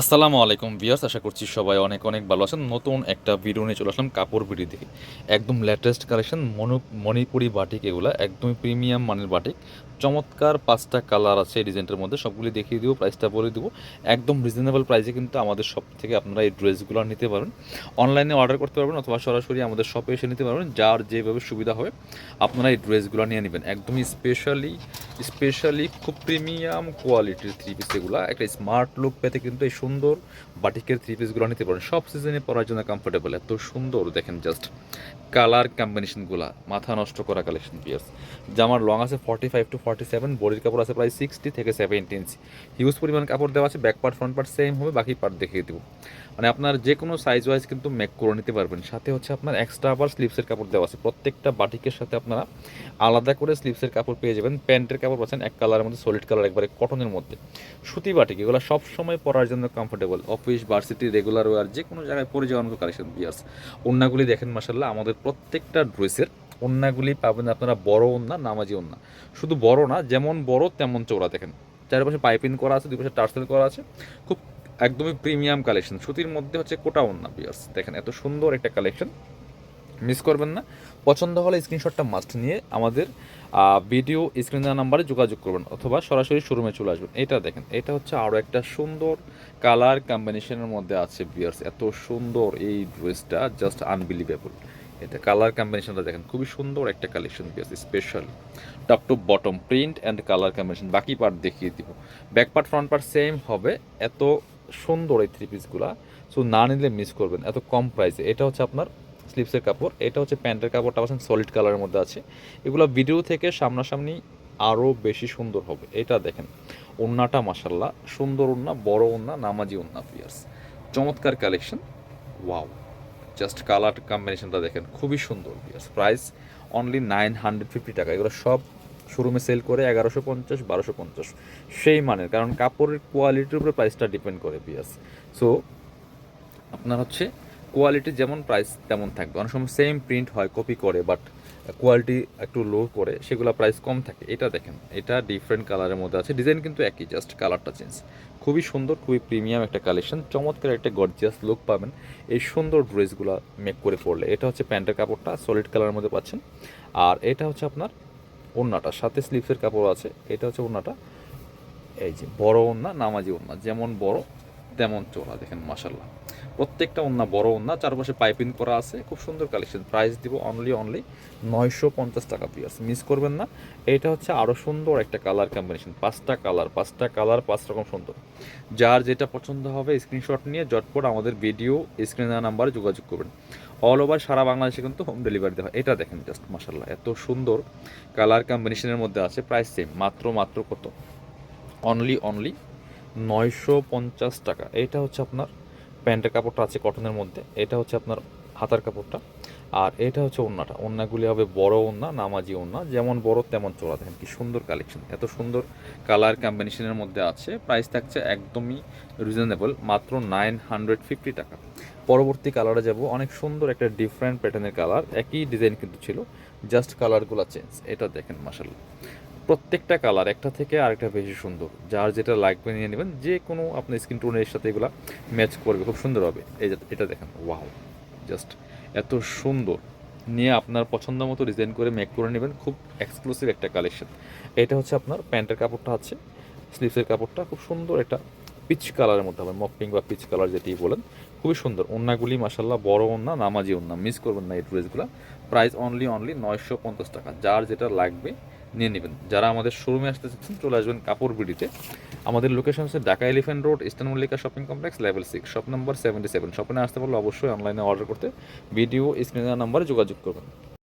আসসালামু আলাইকুম ভিউয়ার্স, আশা করছি সবাই অনেক অনেক ভালো আছেন। নতুন একটা ভিডিও নিয়ে চলে আসলাম কাপড় ভিডিও থেকে একদম লেটেস্ট কালেকশন মনো মণিপুরি বাটিক এগুলা, একদমই প্রিমিয়াম মানের বাটিক চমৎকার পাঁচটা কালার আছে এই ডিজাইনটার মধ্যে, সবগুলি দেখিয়ে দিব প্রাইসটা বলে দিব। একদম রিজনেবল প্রাইসে কিন্তু আমাদের শপ থেকে আপনারা এই ড্রেসগুলো নিতে পারবেন। অনলাইনে অর্ডার করতে পারবেন অথবা সরাসরি আমাদের শপে এসে নিতে পারবেন, যার যেভাবে সুবিধা হবে, আপনারা এই ড্রেসগুলো নিয়ে নেবেন। একদমই স্পেশালি স্পেশালি খুব প্রিমিয়াম কোয়ালিটির থ্রি পিস এগুলো। একটা স্মার্ট লুক পেতে কিন্তু এই সুন্দর বাটিকের থ্রি পিসগুলো নিতে পারেন। সব সিজনে পরার জন্য কমফোর্টেবল এত সুন্দর। দেখেন জাস্ট কালার কম্বিনেশনগুলো মাথা নষ্ট করা কালেকশন পিয়ার্স জামার লং আছে forty five to forty seven বডির কাপড় আছে প্রায় সিক্সটি থেকে সেভেন্টি ইঞ্চি হিউজ পরিমাণ কাপড় দেওয়া আছে back part front part same হবে, বাকি পার্ট দেখিয়ে দেবো। মানে আপনার যে কোনো সাইজ ওয়াইজ কিন্তু মেক করে নিতে পারবেন। সাথে হচ্ছে আপনার এক্সট্রা আবার স্লিপসের কাপড় দেওয়া আছে। প্রত্যেকটা বাটিকের সাথে আপনারা আলাদা করে স্লিপসের কাপড় পেয়ে যাবেন। প্যান্টের কাপড় পাচ্ছেন এক কালারের মধ্যে সলিড কালার একবারে কটনের মধ্যে। সুতি বাটিক, এগুলো সব সময় পরার জন্য comfortable office varsity regular wear যে কোনো জায়গায় পরে যাওয়ার কালেকশন বিয়ার্স ওন্নাগুলি দেখেন মাসাল্লাহ আমাদের প্রত্যেকটা ড্রেসের ওন্নাগুলি পাবেন আপনারা বড় ওন্না নামাজি ওন্না শুধু বড় না, যেমন বড় তেমন চৌড়া দেখেন। চারপাশে পাইপিং করা আছে দুই পাশে টার্সেল করা আছে। খুব একদমই প্রিমিয়াম কালেকশন সুতির মধ্যে হচ্ছে কোটা ওন্না বিয়ার্স দেখেন, এত সুন্দর একটা কালেকশন মিস করবেন না। পছন্দ হলে স্ক্রিনশটটা মাস্ট নিয়ে আমাদের ভিডিও স্ক্রিন দেওয়া নাম্বারে যোগাযোগ করবেন অথবা সরাসরি শোরুমে চলে আসবেন। এটা দেখেন, এটা হচ্ছে আরও একটা সুন্দর কালার কম্বিনেশনের মধ্যে আছে বিয়ার্স এত সুন্দর এই ড্রেসটা জাস্ট আনবিলিভেবল এটা কালার কম্বিনেশনটা দেখেন, খুবই সুন্দর একটা collection viewers special top to bottom print and colour combination বাকি পার্ট দেখিয়ে দিব। Back part front part same হবে। এত সুন্দর এই থ্রি পিসগুলা সো না নিলে মিস করবেন। এত কম প্রাইসে এটা হচ্ছে আপনার স্লিপসের কাপড়। এটা হচ্ছে প্যান্টের কাপড়টা পাচ্ছেন সলিড কালারের মধ্যে আছে। এগুলো ভিডিও থেকে সামনাসামনি আরও বেশি সুন্দর হবে। এটা দেখেন, ওন্নাটা মাসাল্লাহ সুন্দর ওন্না, বড় ওন্না, নামাজি ওন্না পিয়ার্স চমৎকার কালেকশন ওয়াও জাস্ট কালার কম্বিনেশনটা দেখেন, খুবই সুন্দর pears price only nine hundred fifty টাকা। এগুলো সব শোরুমে সেল করে এগারোশো পঞ্চাশ, বারোশো পঞ্চাশ। সেই মানের, কারণ কাপড়ের কোয়ালিটির উপরে প্রাইসটা ডিপেন্ড করে পিয়ার্স সো আপনার হচ্ছে কোয়ালিটি যেমন প্রাইস তেমন থাকবে। অনেক সময় সেম প্রিন্ট হয় কপি করে বাট কোয়ালিটি একটু লো করে, সেগুলো প্রাইস কম থাকে। এটা দেখেন, এটা ডিফারেন্ট কালারের মধ্যে আছে। ডিজাইন কিন্তু একই জাস্ট কালারটা চেঞ্জ খুবই সুন্দর, খুবই প্রিমিয়াম একটা কালেকশন চমৎকার একটা গর্জিয়াস লুক পাবেন এই সুন্দর ড্রেসগুলো মেক করে পড়লে এটা হচ্ছে প্যান্টের কাপড়টা সলিড কালারের মধ্যে পাচ্ছেন। আর এটা হচ্ছে আপনার ওড়নাটা, সাথে স্লিপসের কাপড় আছে। এটা হচ্ছে ওড়নাটা। এই যে বড় ওড়না, নামাজি ওড়না, যেমন বড়। তেমন চোরা দেখেন মাসাল্লাহ প্রত্যেকটা ওন্না বড় ওন্না চারপাশে পাইপিং করা আছে, খুব সুন্দর কালেকশন প্রাইস দিব অনলি অনলি নয়শো পঞ্চাশ টাকা পিয়ার্স মিস করবেন না, এটা হচ্ছে আরও সুন্দর একটা কালার কম্বিনেশন পাঁচটা কালার পাঁচটা কালার পাঁচ রকম সুন্দর। যার যেটা পছন্দ হবে স্ক্রিনশট নিয়ে জটপট আমাদের ভিডিও স্ক্রিন নাম্বারে যোগাযোগ করবেন। অল ওভার সারা বাংলাদেশে কিন্তু হোম ডেলিভারি দেওয়া হয়। এটা দেখেন জাস্ট মাসাল্লাহ এত সুন্দর কালার কম্বিনেশনের মধ্যে আছে। প্রাইস সেম মাত্র মাত্র কত? অনলি অনলি নয়শো পঞ্চাশ টাকা। এটা হচ্ছে আপনার প্যান্টের কাপড়টা আছে কটনের মধ্যে, এটা হচ্ছে আপনার হাতার কাপড়টা, আর এটা হচ্ছে ওন্নাটা। ওন্নাগুলি হবে বড় ওন্না, নামাজি ওন্না, যেমন বড় তেমন চোরা দেখেন কি সুন্দর কালেকশন, এত সুন্দর কালার কম্বিনেশনের মধ্যে আছে। প্রাইস থাকছে একদমই রিজনেবল মাত্র নাইন হান্ড্রেড ফিফটি টাকা। পরবর্তী কালারে যাব, অনেক সুন্দর একটা ডিফারেন্ট প্যাটার্নের কালার, একই ডিজাইন কিন্তু ছিল জাস্ট কালারগুলো চেঞ্জ এটা দেখেন মাসাল্লাহ প্রত্যেকটা কালার, একটা থেকে আরেকটা বেশি সুন্দর। যার যেটা লাগবে নিয়ে নেবেন, যে কোনো আপনার স্কিন টোনের সাথে এগুলো ম্যাচ করবে, খুব সুন্দর হবে। এই এটা দেখেন ওয়াও জাস্ট এত সুন্দর। নিয়ে আপনার পছন্দ মতো ডিজাইন করে মেক করে নেবেন, খুব এক্সক্লুসিভ একটা কালেকশন এটা হচ্ছে আপনার প্যান্টের কাপড়টা আছে স্লিভসের কাপড়টা, খুব সুন্দর একটা পিচ কালারের মধ্যে হবে পিঙ্ক বা পিচ কালার যেটি বলেন, খুবই সুন্দর। ওন্নাগুলি মাসাল্লাহ বড় ওন্না, নামাজি ওন্না মিস করবেন না এই ড্রেসগুলো প্রাইস অনলি অনলি নয়শো পঞ্চাশ টাকা। যার যেটা লাগবে নিয়ে নেবেন। যারা আমাদের শোরুমে আসতে চাচ্ছেন, চলে আসবেন কাপড় বিডিতে। আমাদের লোকেশন হচ্ছে Dhaka elephant road eastern Mallika shopping complex level six shop number seventy seven শপে আসতে পারলে অবশ্যই অনলাইনে অর্ডার করতে ভিডিও স্ক্রিনের নাম্বারে যোগাযোগ করবেন।